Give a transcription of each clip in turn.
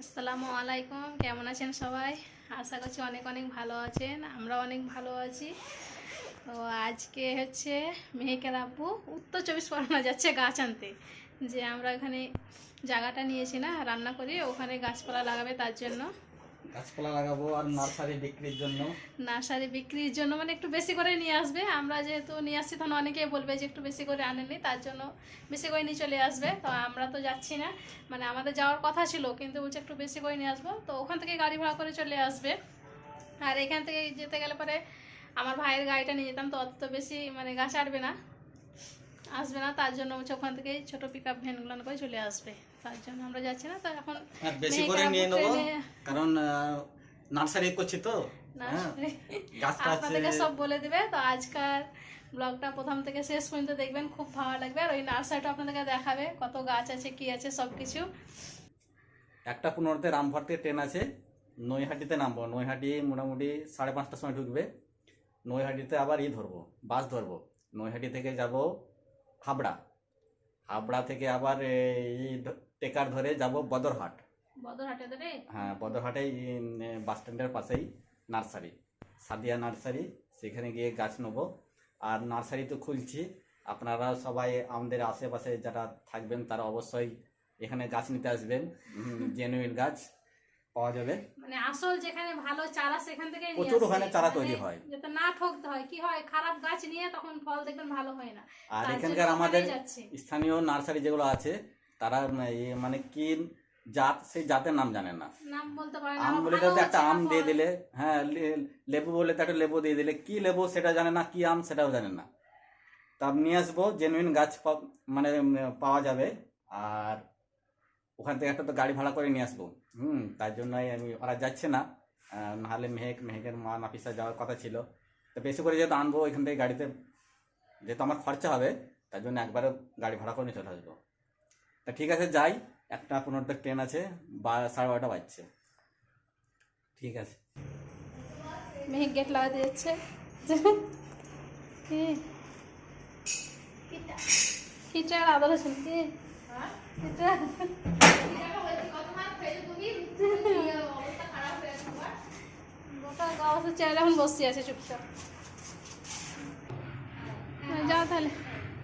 আসসালামু আলাইকুম, কেমন আছেন সবাই? আশা করছি অনেক অনেক ভালো আছেন আমরা অনেক ভালো আছি। তো আজকে হচ্ছে মেহেকের আব্বু উত্তর চব্বিশ পরগনা যাচ্ছে গাছ আনতে। যে আমরা এখানে জায়গাটা নিয়েছি না, রান্না করি, ওখানে গাছপালা লাগাবে তার জন্য। গাছপালা লাগাবো আর নার্সারি বিক্রির জন্য। নার্সারি বিক্রির জন্য মানে একটু বেশি করে নিয়ে আসবে। আমরা যেহেতু নিয়ে আসছি, তখন অনেকেই বলবে যে একটু বেশি করে আনেনি তার জন্য বেশি করে নিয়ে চলে আসবে। তো আমরা তো যাচ্ছি না। মানে আমাদের যাওয়ার কথা ছিল, কিন্তু বলছে একটু বেশি করে নিয়ে আসব। তো ওখান থেকে গাড়ি ভাড়া করে চলে আসবে। আর এখান থেকে যেতে গেলে পরে আমার ভাইয়ের গাড়িটা নিয়ে যেতাম, তো অত বেশি মানে গাছ আটবে না। আসবে না তার জন্য বলছে ওখান থেকে ছোট পিক আপ ভ্যানগুলো করে চলে আসবে। তার জন্য আমরা যাচ্ছি না তো এখন বেশি করে নিয়ে নেব কারণ নার্সারি করছি তো। হ্যাঁ আপনাদেরকে সব বলে দিবে তো আজকাল ব্লগটা প্রথম থেকে শেষ পর্যন্ত দেখবেন খুব ভালো লাগবে। আর ওই নার্সারিটা আপনাদেরকে দেখাবে কত গাছ আছে কি আছে সব কিছু একটা পনেরোতে রামভর থেকে ট্রেন আছে নৈহাটিতে নামবো। নৈহাটি মোটামুটি সাড়ে পাঁচটার সময় ঢুকবে। নৈহাটিতে আবার ই ধরবো বাস ধরবো। নৈহাটি থেকে যাব হাবড়া। হাবড়া থেকে আবার এই টেকার ধরে যাব বদরহাট। ধরে হ্যাঁ বদরহাটে বাস স্ট্যান্ডের পাশেই নার্সারি সাদিয়া নার্সারি সেখানে গিয়ে গাছ নেব। আর নার্সারি তো খুলছি। আপনারা সবাই আমাদের আশেপাশে যারা থাকবেন তারা অবশ্যই এখানে গাছ নিতে আসবেন। জেনুইন গাছ। পাওয়া যাবে। মানে আসল যেখানে ভালো চারা সেখান থেকে নিয়ে প্রচুর। ওখানে চারা তৈরি হয়। যাতে না ঠকতে হয় কি হয় খারাপ গাছ নিয়ে তখন ফল দেখবেন ভালো হয় না। আর এখানকার আমাদের স্থানীয় নার্সারি যেগুলো আছে তারা মানে কি জাত সেই জাতের নাম জানেন না। নাম বলতে পারে না আম বলে তো একটা আম দিয়ে দিলে হ্যাঁ লেবু বলে তো একটা লেবু দিয়ে দিলে কি লেবু সেটা জানে না কি আম সেটাও জানে না। তা নিয়ে আসব জেনুইন গাছ মানে পাওয়া যাবে। আর ওখান থেকে একটা তো গাড়ি ভাড়া করে নিয়ে আসব। হুম, তার জন্যই আমি, ওরা যাচ্ছে না। নাহলে মেহেক, মেহেকের মা নাফিসা যাওয়ার কথা ছিল। তো বেশি করে যেহেতু আনব এখান থেকে গাড়িতে, যেহেতু আমার খরচা হবে, তার জন্য একবারে গাড়ি ভাড়া করে নিয়ে চলে আসব। তা ঠিক আছে, যাই। একটা পনেরোটা ট্রেন আছে, বা সাড়ে বারোটা বাজছে। ঠিক আছে। মেহেক গেট লাগাতে যাচ্ছে। কি? কি কিটা গোটা গাছ এখন আছে চুপচাপ হ্যাঁ, যাও তাহলে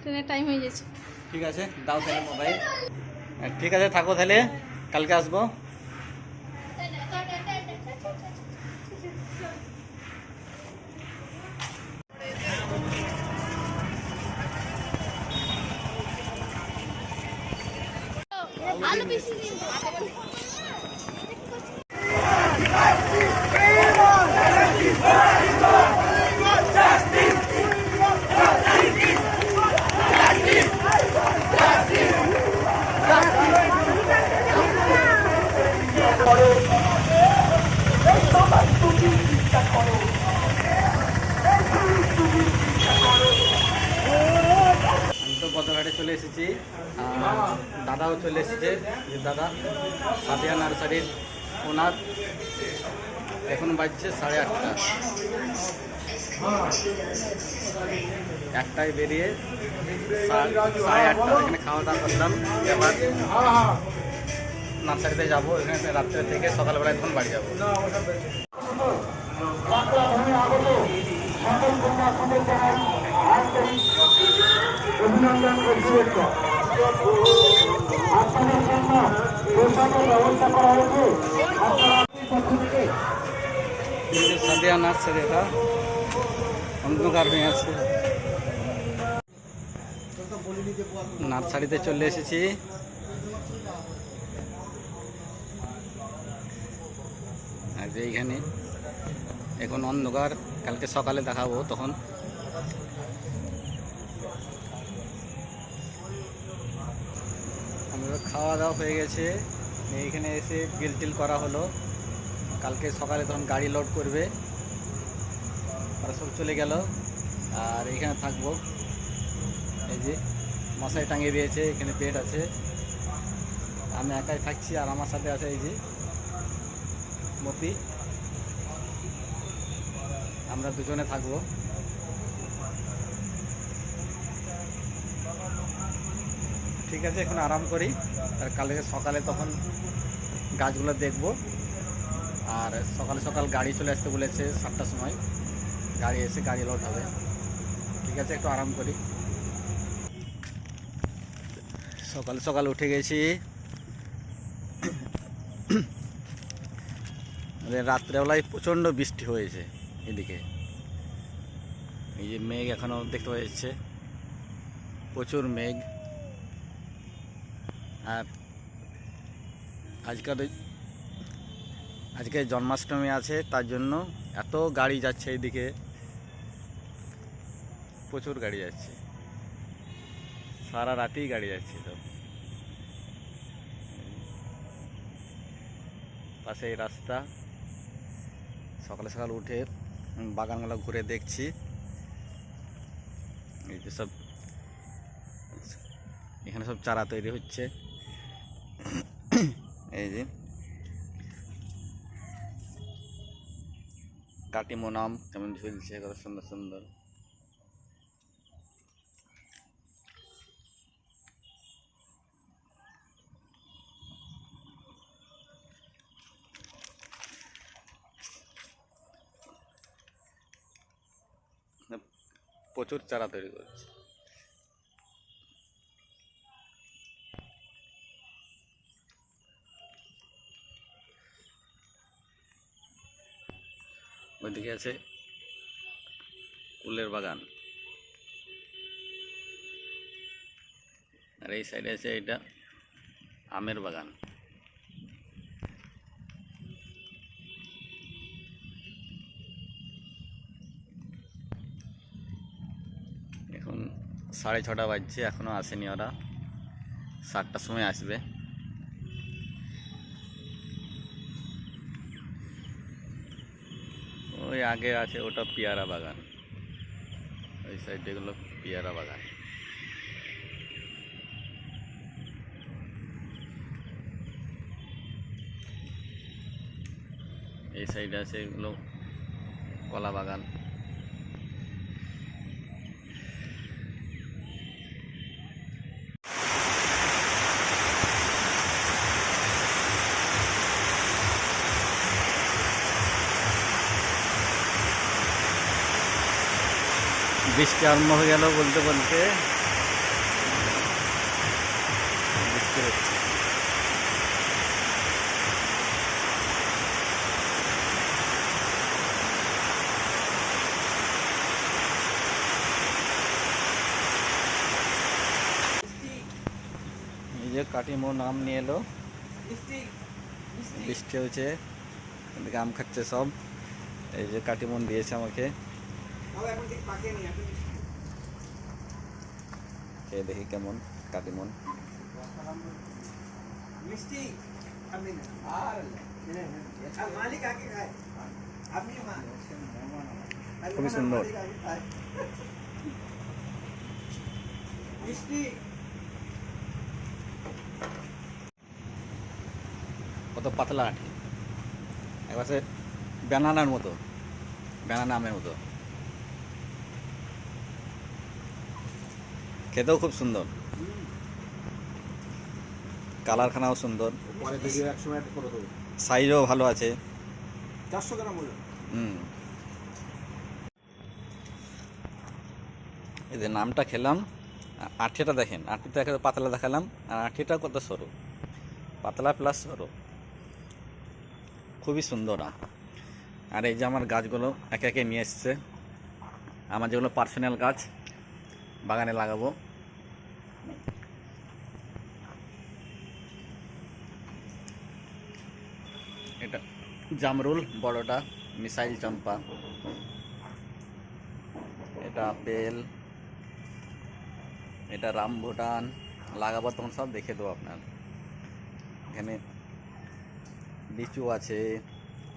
ট্রেনের টাইম হয়ে ঠিক আছে দাও তাহলে মোবাইল। ঠিক আছে থাকো তাহলে কালকে আসব আমি তো বদরঘাটে চলে এসেছি। দাদাও চলে এসেছে, যে দাদা সাদিয়া নার্সারির ওনার। এখন বাজছে সাড়ে আটটা। একটায় বেরিয়ে সাড়ে আটটা। এখানে খাওয়া দাওয়া করলাম। এবার নার্সারিতে যাব। এখানে রাত্রে থেকে সকালবেলায় তখন বাড়ি যাব। অভিনন্দন একটা আপনাদের জন্য ব্যবস্থা করা হয়েছে। অন্ধকার নার্সারিতে চলে এসেছি আর এইখানে এখন অন্ধকার কালকে সকালে দেখাবো তখন আমাদের খাওয়া দাওয়া হয়ে গেছে। এইখানে এসে বিল টিল করা হলো। কালকে সকালে তখন গাড়ি লোড করবে। ওরা সব চলে গেল। আর এখানে থাকব। এই যে মশাই টাঙিয়ে দিয়েছে, এখানে বেড আছে। আমি একাই থাকছি আর আমার সাথে আছে এই যে মতি। আমরা দুজনে থাকব। ঠিক আছে, এখন আরাম করি। আর কালকে সকালে তখন গাছগুলো দেখব। আর সকাল সকাল গাড়ি চলে আসতে বলেছে সাতটার সময়। গাড়ি এসে গাড়ি লোড হবে। ঠিক আছে, একটু আরাম করি। সকাল সকাল উঠে গেছি। রাত্রেবেলায় প্রচণ্ড বৃষ্টি হয়েছে এদিকে। এই যে মেঘ এখনও দেখতে পাওয়া যাচ্ছে। প্রচুর মেঘ। আর আজকাল আজকে জন্মাষ্টমী আছে, তার জন্য এত গাড়ি যাচ্ছে এইদিকে। প্রচুর গাড়ি যাচ্ছে। সারা রাতেই গাড়ি যাচ্ছে তো পাশে এই রাস্তা। সকালে সকাল উঠে বাগানগুলো ঘুরে দেখছি। এই যে সব, এখানে সব চারা তৈরি হচ্ছে। এই যে। কাটিমোনাম কেমন ঝুলছে কত সুন্দর সুন্দর। প্রচুর চারা তৈরি করছে। ওইদিকে আছে। কুলের বাগান। আর এই সাইডে আছে এটা আমের বাগান। এখন সাড়ে ছটা বাজছে এখনও আসেনি ওরা। সাতটার সময় আসবে। ওই আগে আছে, ওটা পেয়ারা বাগান। ওই সাইডে গুলো পেয়ারা বাগান। এই সাইডে আছে এগুলো কলা বাগান। বৃষ্টি আরম্ভ হয়ে গেল বলতে বলতে। বৃষ্টি হচ্ছে। যে কাটিমো নাম নিয়ে এলো। বৃষ্টি হচ্ছে আম খাচ্ছে সব। এই যে কাটিমন দিয়েছে আমাকে। খেয়ে দেখি কেমন কাটিমন মিষ্টি? খুবই সুন্দর। মিষ্টি? কত পাতলা আঠি একবার সে ব্যানানার মতো ব্যানানা আমের মতো। খেতেও খুব সুন্দর। কালারখানাও সুন্দর। সাইজও ভালো আছে। চারশো গ্রাম হুম। যে নামটা খেলাম আঠিটা দেখেন আঠিটা একেবারে পাতলা দেখালাম আর আঠিটা কত সরু? পাতলা প্লাস সরু। খুবই সুন্দর আর এই যে আমার গাছগুলো একে একে নিয়ে এসছে। আমার যেগুলো পার্সোনাল গাছ বাগানে লাগাবো এটা জামরুল, বড়টা, মিসাইল চম্পা। এটা আপেল, এটা রামভুটান, লাগাবো তখন সব দেখে দেবো আপনার। এখানে লিচু আছে,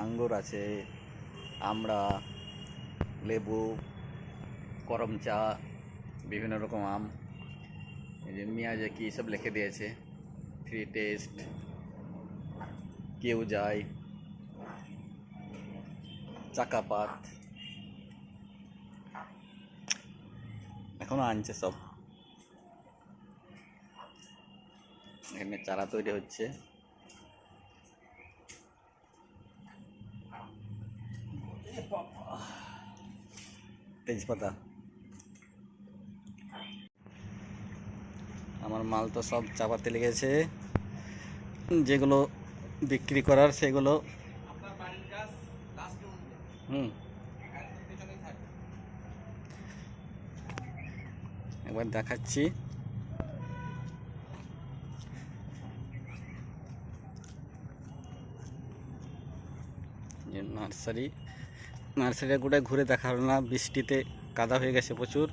আঙ্গুর আছে আমড়া লেবু, করম চা, বিভিন্ন রকম আম, এই যে মিয়াজাকি সব লিখে দিয়েছে। থ্রি টেস্ট কেউ যায়। চাকাপাত। এখনও আনছে সব। এখানে চারা তৈরি হচ্ছে। তেজপাতা আমার মাল তো সব চাপাতে লেগেছে। যেগুলো বিক্রি করার, সেগুলো একবার দেখাচ্ছি। যে নার্সারি। নার্সারিটা গোটায় ঘুরে দেখা হলো না, বৃষ্টিতে কাদা হয়ে গেছে প্রচুর।